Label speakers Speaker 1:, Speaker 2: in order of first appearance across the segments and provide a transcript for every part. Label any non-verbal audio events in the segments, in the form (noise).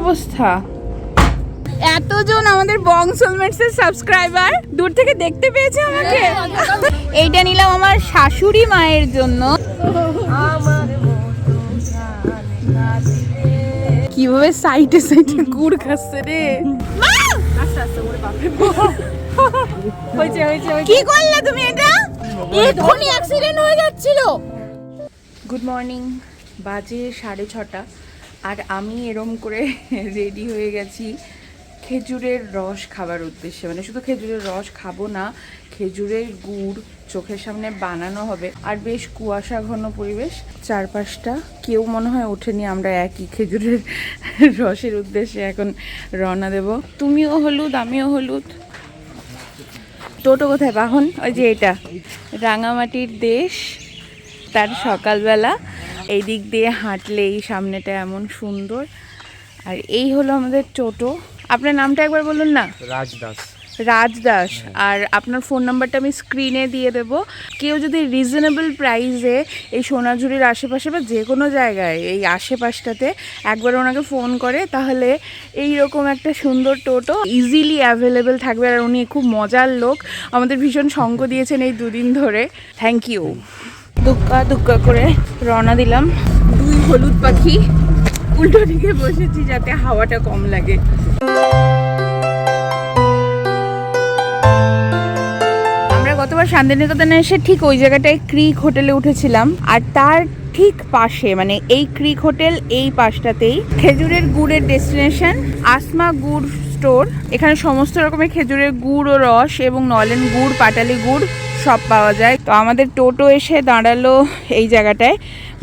Speaker 1: অবস্থা? এতজন আমাদের বং সোলমেটস এর সাবস্ক্রাইবার? দূর থেকে দেখতে পেয়েছে আমাকে? এইটা নিলাম আমার শাশুড়ি মায়ের জন্য। কীভাবে সাইডে সাইডে গুড় খাচ্ছে রে! কি করলে তুমি এটা? এক্ষুনি অ্যাক্সিডেন্ট হয়ে যাচ্ছিল। গুড মর্নিং বাজে সাড়ে ছটা। আর আমি এরম করে (laughs) রেডি হয়ে গেছি খেজুরের রস খাবার উদ্দেশ্যে। মানে শুধু খেজুরের রস খাব না, খেজুরের গুড় চোখের সামনে বানানো হবে। আর বেশ কুয়াশা ঘন পরিবেশ। চারপাশটা কেউ মনে হয় ওঠেনি, আমরা একই খেজুরের (laughs) রসের উদ্দেশ্যে এখন রওনা দেব। তুমিও হলুদ, আমিও হলুদ। টোটো কোথায়? বাহন? ওই যে এটা। রাঙামাটির দেশ, তার সকালবেলা। এই দিক দিয়ে হাঁটলে এই সামনেটা এমন সুন্দর। আর এই হলো আমাদের টোটো। আপনার নামটা একবার বলুন না?
Speaker 2: রাজ দাস
Speaker 1: রাজ দাস আর আপনার ফোন নাম্বারটা আমি স্ক্রিনে দিয়ে দেবো। কেউ যদি রিজনেবল প্রাইসে এই সোনাঝুরির আশেপাশে বা যে কোনো জায়গায় এই আশেপাশটাতে একবার ওনাকে ফোন করে তাহলে এই রকম একটা সুন্দর টোটো ইজিলি অ্যাভেলেবেল থাকবে। আর উনি খুব মজার লোক। আমাদের ভীষণ সঙ্গ দিয়েছেন এই দুদিন ধরে। থ্যাংক ইউ দুক্কা দুক্কা করে রওনা দিলাম। দুই হলুদ পাখি উল্টো দিকে বসেছি যাতে হাওয়াটা কম লাগে। আমরা গতবার শান্তিনিকেতনে এসে ঠিক ওই জায়গাটায় ক্রিক হোটেলে উঠেছিলাম। আর তার ঠিক পাশে মানে এই ক্রিক হোটেল এই পাশটাতেই খেজুরের গুড়ের ডেস্টিনেশন, আসমা গুড় স্টোর। এখানে সমস্ত রকমের খেজুরের গুড় ও রস এবং নলেন গুড়, পাটালি গুড় সব পাওয়া যায়। তো আমাদের টোটো এসে দাঁড়াল এই জায়গাটায়,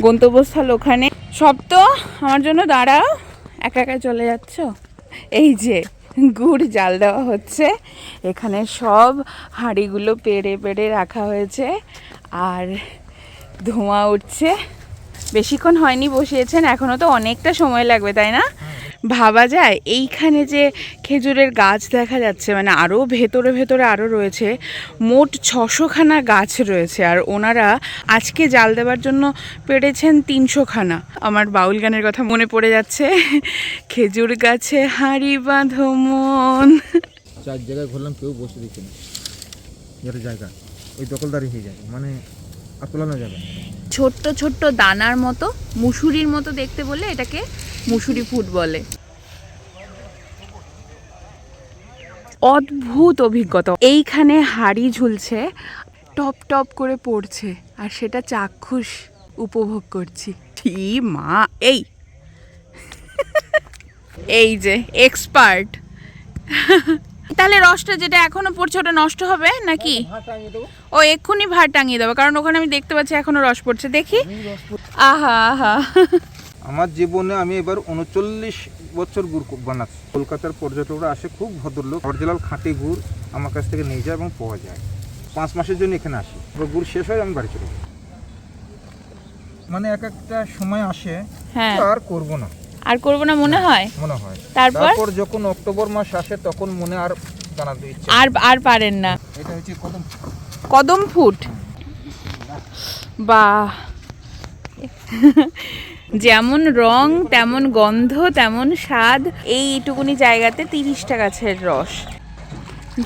Speaker 1: গন্তব্যস্থল ওখানে। সব তো আমার জন্য দাঁড়াও, একা একা চলে যাচ্ছ? এই যে, গুড় জাল দেওয়া হচ্ছে। এখানে সব হাঁড়িগুলো পেড়ে পেড়ে রাখা হয়েছে আর ধোঁয়া উঠছে। বেশিক্ষণ হয়নি, বসিয়েছেন। এখনও তো অনেকটা সময় লাগবে, তাই না? ভাবা যায়। এইখানে যে খেজুরের গাছ দেখা যাচ্ছে মানে আরও ভেতরে ভেতরে আরও রয়েছে মোট ছশোখানা গাছ রয়েছে। আর ওনারা আজকে জাল দেওয়ার জন্য পেরেছেন তিনশোখানা। আমার বাউল গানের কথা মনে পড়ে যাচ্ছে। খেজুর গাছে হাঁড়ি বাঁধো মন।
Speaker 2: চার জায়গায় ঘুরলাম কেউ বসে দিচ্ছে না। যেটা জায়গা। ওই দখলদারি হয়ে যাবে মানে আর তোলানো যাবে
Speaker 1: ছোট্ট ছোট্ট দানার মতো মুসুরির মতো দেখতে বলে এটাকে মুসুরি ফুড বলে। অদ্ভুত অভিজ্ঞতা। এইখানে হাড়ি ঝুলছে, টপ টপ করে পড়ছে, আর সেটা চাক্ষুষ উপভোগ করছি। ছি, মা, এই। এই যে এক্সপার্ট তাহলে রসটা যেটা এখনও পড়ছে, ওটা নষ্ট হবে নাকি? ও, এক্ষুনি ভার টাঙিয়ে দেবো, কারণ ওখানে আমি দেখতে পাচ্ছি এখনও রস পড়ছে। দেখি। আহা আহা।
Speaker 2: আমার জীবনে আমি এবার উনচল্লিশ বছর গুড় বানাচ্ছি কলকাতার পর্যটকরা আসে খুব ভদ্রলোক অরিজিনাল খাঁটি গুড় আমার কাছ থেকে নিয়ে যায় এবং পাওয়া যায়। পাঁচ মাসের জন্য এখানে আসি। এবার গুড় শেষ হয় আমি বাড়ি চলে যাই। মানে এক একটা সময় আসে
Speaker 1: হ্যাঁ।
Speaker 2: আর করব না।
Speaker 1: আর করব না মনে হয়?
Speaker 2: মনে হয়।
Speaker 1: তারপর?
Speaker 2: তারপর যখন অক্টোবর মাস আসে তখন মনে আর বানাতে ইচ্ছে
Speaker 1: আর আর পারেন না।
Speaker 2: এটা হচ্ছে কদম
Speaker 1: কদম ফুট? বা যেমন রং, তেমন গন্ধ, তেমন স্বাদ। এইটুকুনি জায়গাতে তিরিশটা গাছের রস।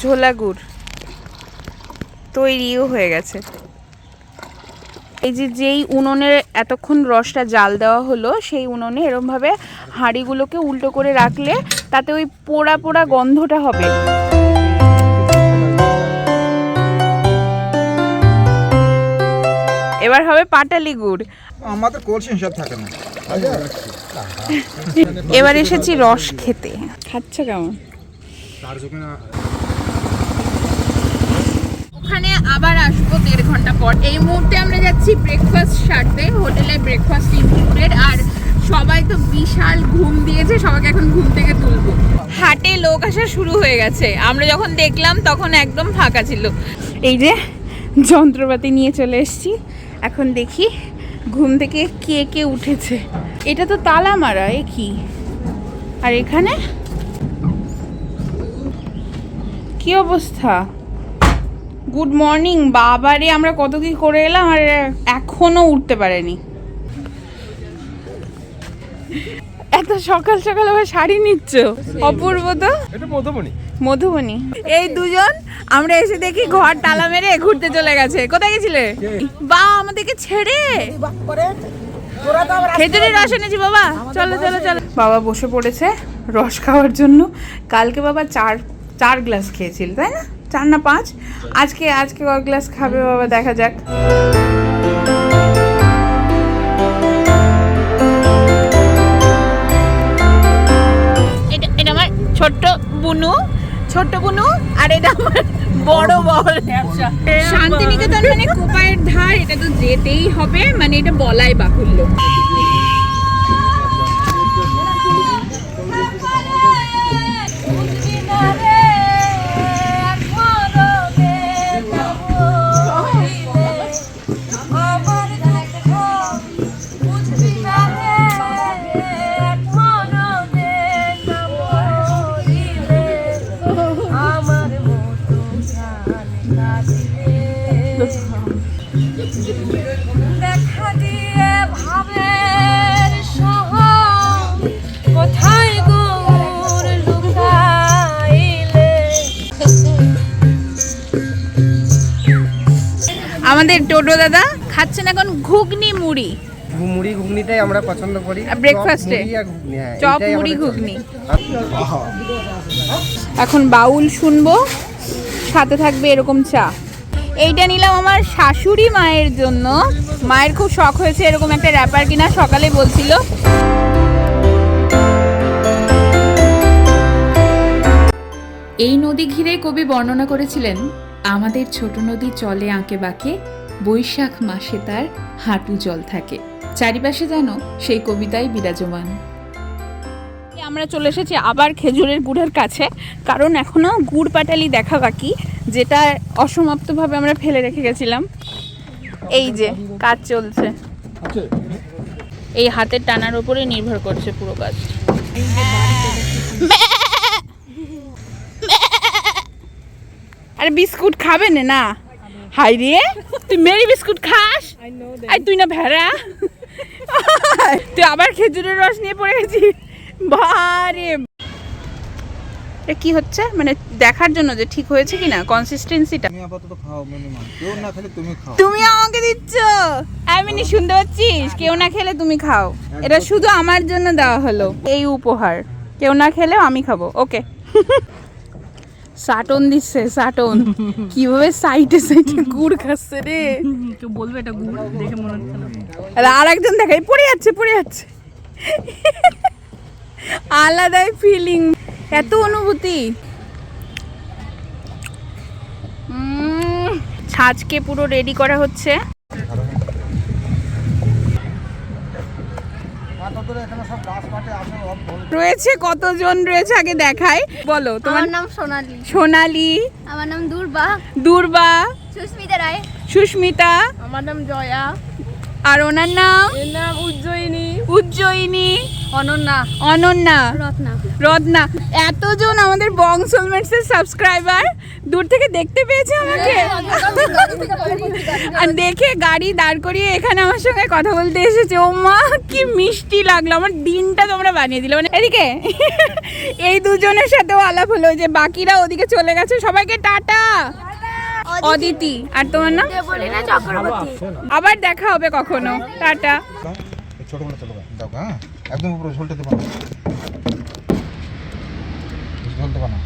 Speaker 1: ঝোলা গুড় তৈরিও হয়ে গেছে। এই যে যেই উনুনে এতক্ষণ রসটা জাল দেওয়া হলো, সেই উনুনে এরমভাবে হাঁড়িগুলোকে উল্টো করে রাখলে তাতে ওই পোড়া পোড়া গন্ধটা হবে। এবার হবে পাটালি গুড়
Speaker 2: আমাদের কলসি হিসাব থাকে না। (laughs)
Speaker 1: এবার এসেছি রস খেতে। খাচ্ছ কেমন? ওখানে আবার আসব দেড় ঘণ্টা পর। এই মুহূর্তে আমরা যাচ্ছি ব্রেকফাস্ট সারতে হোটেলে ব্রেকফাস্ট ইনক্লুডেড আর সবাই তো বিশাল ঘুম দিয়েছে সবাইকে এখন ঘুম থেকে তুলবো। হাটে লোক আসা শুরু হয়ে গেছে। আমরা যখন দেখলাম তখন একদম ফাঁকা ছিল। এই যে যন্ত্রপাতি নিয়ে চলে এসেছি। এখন দেখি ঘুম থেকে কে কে উঠেছে? এটা তো তালা মারা, এ কি? আর এখানে? কি অবস্থা? গুড মর্নিং বাবারে, আমরা কত কি করে এলাম আর এখনও উঠতে পারেনি। এত সকাল সকাল আবার শাড়ি নিচ্ছ? অপূর্ব তো?
Speaker 3: এটা মধুমণি
Speaker 1: মধুবনী। এই দুজন আমরা এসে দেখি ঘর তালা মেরে ঘুরতে চলে গেছে। কোথায় গেছিলে? বা আমাদেরকে ছেড়ে। খেজুরের রস এনেছি বাবা। চলো চলো চলো। বাবা বসে পড়েছে রস খাওয়ার জন্য। কালকে বাবা চার চার গ্লাস খেয়েছিল তাই না? চার না পাঁচ? আজকে আজকে কয় গ্লাস খাবে বাবা? দেখা যাক। ছোট্ট বুনু ছোট্ট বুনু, আর এটা আমার বড় বল। শান্তিনিকেতন মানে কোপায়ের ধার, এটা তো যেতেই হবে মানে এটা বলাই বাহুল্য। খাচ্ছেন এখন ঘুগনি মুড়ি।
Speaker 3: মুড়ি ঘুগনিটাই আমরা পছন্দ করি।
Speaker 1: আর breakfast
Speaker 3: চপ, মুড়ি ঘুগনি, হ্যাঁ।
Speaker 1: এখন বাউল শুনব সাথে থাকবে এরকম চা। এইটা নিলাম আমার শাশুড়ি মায়ের জন্য। মায়ের খুব শখ হয়েছে এরকম একটা র্যাপার কিনা সকালে বলছিল।
Speaker 4: এই নদী ঘিরে কবি বর্ণনা করেছিলেন আমাদের ছোট নদী চলে আঁকে বাঁকে বৈশাখ মাসে তার হাঁটু জল থাকে। চারিপাশে যেন সেই কবিতাই বিরাজমান।
Speaker 1: আমরা চলে এসেছি আবার খেজুরের গুড়ের কাছে কারণ এখনও গুড় পাটালি দেখা বাকি যেটা অসমাপ্তভাবে আমরা ফেলে রেখে গেছিলাম। এই যে কাজ চলছে। এই হাতের টানার উপরে নির্ভর করছে পুরো কাজ। আরে বিস্কুট খাবে না না। হাই রে তুই মেরি বিস্কুট খাস? আর তুই না ভেড়া? তুই আবার খেজুরের রস নিয়ে পড়ে গেছিস? বারে এটা কি হচ্ছে? মানে দেখার জন্য যে ঠিক হয়েছে কিনা কনসিস্টেন্সিটা
Speaker 2: তুমি আপাতত খাও মিনিমাম কেউ না খেলে তুমি খাও।
Speaker 1: তুমি আমাকে দিচ্ছ? এমনি শুনতে পাচ্ছিস? কেউ না খেলে তুমি খাও। এটা শুধু আমার জন্য দেওয়া হলো। এই উপহার। কেউ না খেলেও আমি খাব। ওকে। সাটন দিচ্ছে সাটন। কীভাবে সাইডে সাইডে গুড় খাচ্ছে রে?
Speaker 5: কেউ বলবে এটা গুড় দেখে মনে হচ্ছে না।
Speaker 1: আর একজন দেখাই পড়ে যাচ্ছে পড়ে যাচ্ছে। আলাদাই ফিলিং এত অনুভূতি। ছাঁচকে পুরো রেডি করা হচ্ছে। রয়েছে কতজন রয়েছে আগে দেখায় বলো তোমার
Speaker 6: নাম সোনালি।
Speaker 1: সোনালি
Speaker 6: আমার নাম দুর্বা।
Speaker 1: দুর্বা
Speaker 6: সুস্মিতা রায়।
Speaker 1: সুস্মিতা
Speaker 5: আমার নাম জয়া।
Speaker 1: আর ওনার নাম?
Speaker 5: নাম উজ্জয়িনী।
Speaker 1: উজ্জয়িনী।
Speaker 6: অনন্যা
Speaker 1: অনন্যা
Speaker 6: রত্না
Speaker 1: রত্না এতজন আমাদের বং সোলমেটস এর সাবস্ক্রাইবার দূর থেকে দেখতে পেয়েছে আমাকে আর দেখে গাড়ি দাঁড় করিয়ে এখানে আমার সঙ্গে কথা বলতে এসেছে ও মা কি মিষ্টি লাগল আমার দিনটা তোমরা বানিয়ে দিলে মানে এদিকে এই দুজনের সাথেও আলাপ হলো যে বাকিরা ওদিকে চলে গেছে সবাইকে টাটা অদিতি আর তোমার নাম আবার দেখা হবে কখনো টাটা
Speaker 2: ছোটগুলো চলো দাও হ্যাঁ একদম উপরে ঝোলটা দেবো না ঝোল দেবো না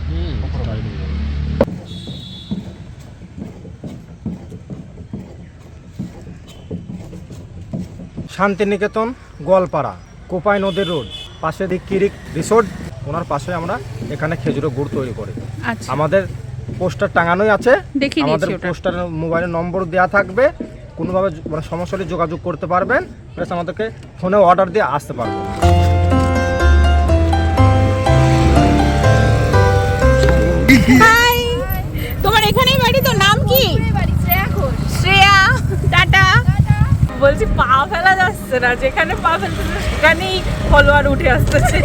Speaker 3: শান্তিনিকেতন গোয়ালপাড়া কোপাই নদীর রোড পাশে দিক কিরিক রিসোর্ট ওনার পাশে আমরা এখানে খেজুরের গুড় তৈরি করি।
Speaker 1: আচ্ছা।
Speaker 3: আমাদের পোস্টার টাঙানোই আছে। আমাদের
Speaker 1: ওটা।
Speaker 3: পোস্টার মোবাইলের নম্বর দেওয়া থাকবে। কোনোভাবে মানে সমস্যা হলে যোগাযোগ করতে পারবেন। প্লাস আমাদেরকে ফোনে অর্ডার দিয়ে আসতে পারবেন
Speaker 1: হাই তোমার এখানেই বাড়ি? তো নাম কি? শ্রেয়া। টাটা।
Speaker 5: বলছি পা ফেলা যাচ্ছে না যেখানে পা ফেলতে সেখানেই ফলোয়ার উঠে আসতেছে।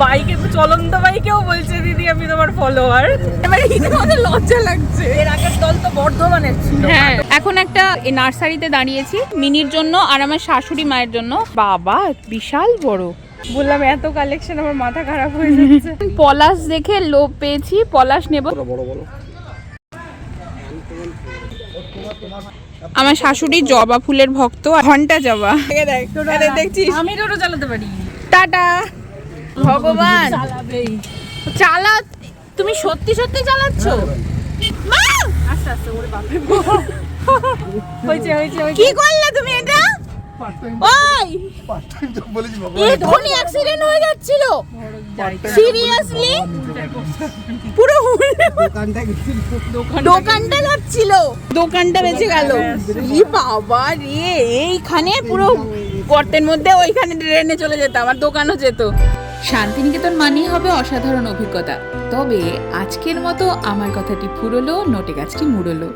Speaker 5: বাইকে চলন্ত বাইকেও বলছে দিদি আমি তোমার ফলোয়ার এবার ইতিমধ্যে লজ্জা লাগছে। এর আগের দল বর্ধমানের ছিল।
Speaker 1: হ্যাঁ। এখন একটা নার্সারিতে দাঁড়িয়েছি মিনির জন্য আর আমার শাশুড়ি মায়ের জন্য। বাবা বিশাল বড়।
Speaker 5: বললাম এত কালেকশন আমার মাথা খারাপ হয়ে যাচ্ছে। (laughs)
Speaker 1: পলাশ দেখে লোভ পেয়েছি পলাশ নেব। আমার শাশুড়ি জবা ফুলের ভক্ত ঘণ্টা জবা। দেখছিস
Speaker 5: আমি টোটো চালাতে পারি।
Speaker 1: টাটা। ভগবান। চালা তুমি সত্যি সত্যি চালাচ্ছ? মা!
Speaker 5: আস্তে আস্তে ওরে বাপরে হয়েছে
Speaker 1: কি করলে তুমি এটা? ওই! এক্ষুনি অ্যাক্সিডেন্ট হয়ে যাচ্ছিল। সিরিয়াসলি পুরো দোকানটা যাচ্ছিল দোকানটা বেঁচে গেল। ই বাবা রে এইখানে পুরো গর্তের মধ্যে ওইখানে ট্রেনে চলে যেতাম আর দোকানও যেত।
Speaker 4: শান্তিনিকেতন মানেই হবে অসাধারণ অভিজ্ঞতা। তবে আজকের মতো আমার কথাটি ফুরলো নটে গাছটি মুড়লো।